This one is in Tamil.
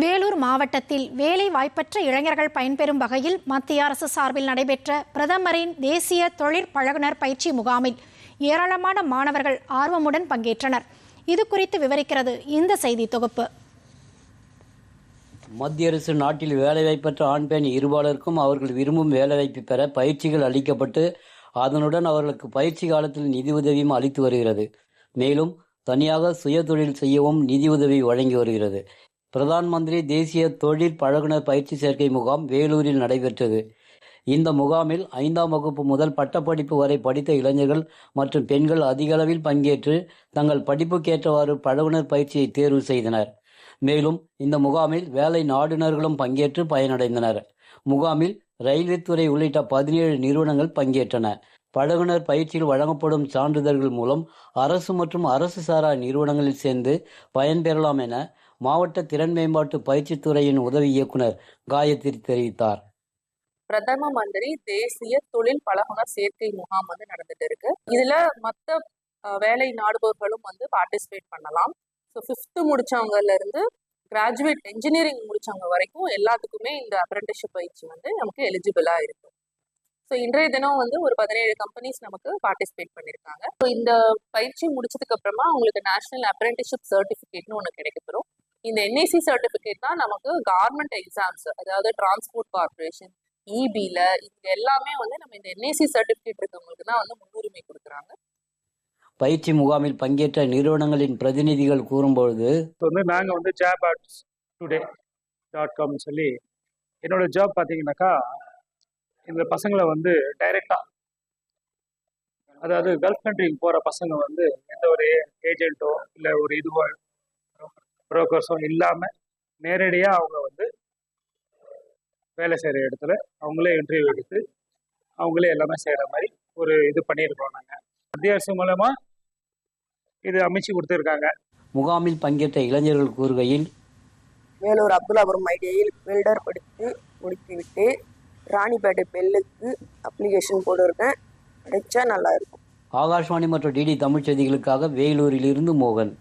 வேலூர் மாவட்டத்தில் வேலை வாய்ப்பற்ற இளைஞர்கள் பயன்பெறும் வகையில் மத்திய அரசு சார்பில் நடைபெற்ற பிரதமரின் தேசிய தொழிற்பழகுனர் பயிற்சி முகாமில் ஏராளமான மாணவர்கள் ஆர்வமுடன் பங்கேற்றனர். இது குறித்து விவரிக்கிறது இந்த செய்தி தொகுப்பு. மத்திய அரசு நாட்டில் வேலைவாய்ப்பற்ற ஆண் பெண் இருபாலருக்கும் அவர்கள் விரும்பும் வேலைவாய்ப்பு பெற பயிற்சிகள் அளிக்கப்பட்டு அதனுடன் அவர்களுக்கு பயிற்சி காலத்தில் நிதி உதவியும் அளித்து வருகிறது. மேலும் தனியாக சுய தொழில் செய்யவும் நிதியுதவி வழங்கி வருகிறது. பிரதான் மந்திரி தேசிய தொழில் பழகுனர் பயிற்சி சேர்க்கை முகாம் வேலூரில் நடைபெற்றது. இந்த முகாமில் ஐந்தாம் வகுப்பு முதல் பட்டப்படிப்பு வரை படித்த இளைஞர்கள் மற்றும் பெண்கள் அதிகளவில் பங்கேற்று தங்கள் படிப்புக்கேற்றவாறு பழகுனர் பயிற்சியை தேர்வு செய்தனர். மேலும் இந்த முகாமில் வேலை நாடுனர்களும் பங்கேற்று பயனடைந்தனர். முகாமில் ரயில்வே துறை உள்ளிட்ட பதினேழு நிறுவனங்கள் பங்கேற்றன. பழகுனர் பயிற்சியில் வழங்கப்படும் சான்றிதழ்கள் மூலம் அரசு மற்றும் அரசு சாரா நிறுவனங்களில் சேர்ந்து பயன்பெறலாம் என மாவட்ட திறன் மேம்பாட்டு பயிற்சித்துறையின் உதவி இயக்குனர் காயத்ரி தெரிவித்தார். பிரதம மந்திரி தேசிய தொழில் பழகுனர் சேர்க்கை முகாம் வந்து நடந்துட்டு இருக்கு. இதுல மற்ற வேலை நாடுபவர்களும் வந்து பார்ட்டிசிபேட் பண்ணலாம். ஸோ ஃபிஃப்த்து முடிச்சவங்கல இருந்து கிராஜுவேட் இன்ஜினியரிங் முடிச்சவங்க வரைக்கும் எல்லாத்துக்குமே இந்த அப்ரண்டிஷிப் பயிற்சி வந்து நமக்கு எலிஜிபிளா இருக்கு. ஸோ இன்றைய தினம் வந்து ஒரு பதினேழு கம்பெனிஸ் நமக்கு பார்ட்டிசிபேட் பண்ணியிருக்காங்க ஸோ இந்த பயிற்சி முடிச்சதுக்கு அப்புறமா உங்களுக்கு நேஷனல் அப்ரண்டிஷிப் சர்டிஃபிகேட்னு ஒன்று கிடைக்கப்பெறும். இந்த என்ஐசி சர்டிஃபிகேட் தான் நமக்கு கவர்மெண்ட் எக்ஸாம்ஸ் அதாவது டிரான்ஸ்போர்ட் கார்பரேஷன் இபில இது எல்லாமே வந்து நம்ம இந்த என்ஐசி சர்டிஃபிகேட் இருக்கவங்களுக்கு தான் வந்து முன்னுரிமை கொடுக்குறாங்க. பயிற்சி முகாமில் பங்கேற்ற நிறுவனங்களின் பிரதிநிதிகள் கூறும்பொழுது இப்போ வந்து நாங்கள் வந்து ஜாப் ஆட்ஸ் டுடே டாட் காம்னு சொல்லி என்னோட ஜாப் பார்த்தீங்கன்னாக்கா இந்த பசங்களை வந்து டைரெக்டாக அதாவது கல்ஃப் கண்ட்ரிக்கு போகிற பசங்க வந்து எந்த ஒரு ஏஜென்ட்டோ இல்லை ஒரு இதுவோ புரோக்கர்ஸோ இல்லாமல் நேரடியாக அவங்க வந்து வேலை செய்கிற இடத்துல அவங்களே இன்டர்வியூ எடுத்து அவங்களே எல்லாமே செய்கிற மாதிரி ஒரு இது பண்ணியிருக்கோம் நாங்கள் மத்திய அரசு மூலமாக இது அமைச்சு கொடுத்துருக்காங்க. முகாமில் பங்கேற்ற இளைஞர்கள் கூறுகையில் வேலூர் அப்துல்லாபுரம் ஐடிஐயில் வெல்டர் படித்து முடித்துவிட்டு ராணிப்பேட்டை பெல்லுக்கு அப்ளிகேஷன் போட்டிருக்கேன். படித்தா நல்லா இருக்கும். ஆகாஷ்வாணி மற்றும் டிடி தமிழ் செய்திகளுக்காக வேலூரிலிருந்து மோகன்.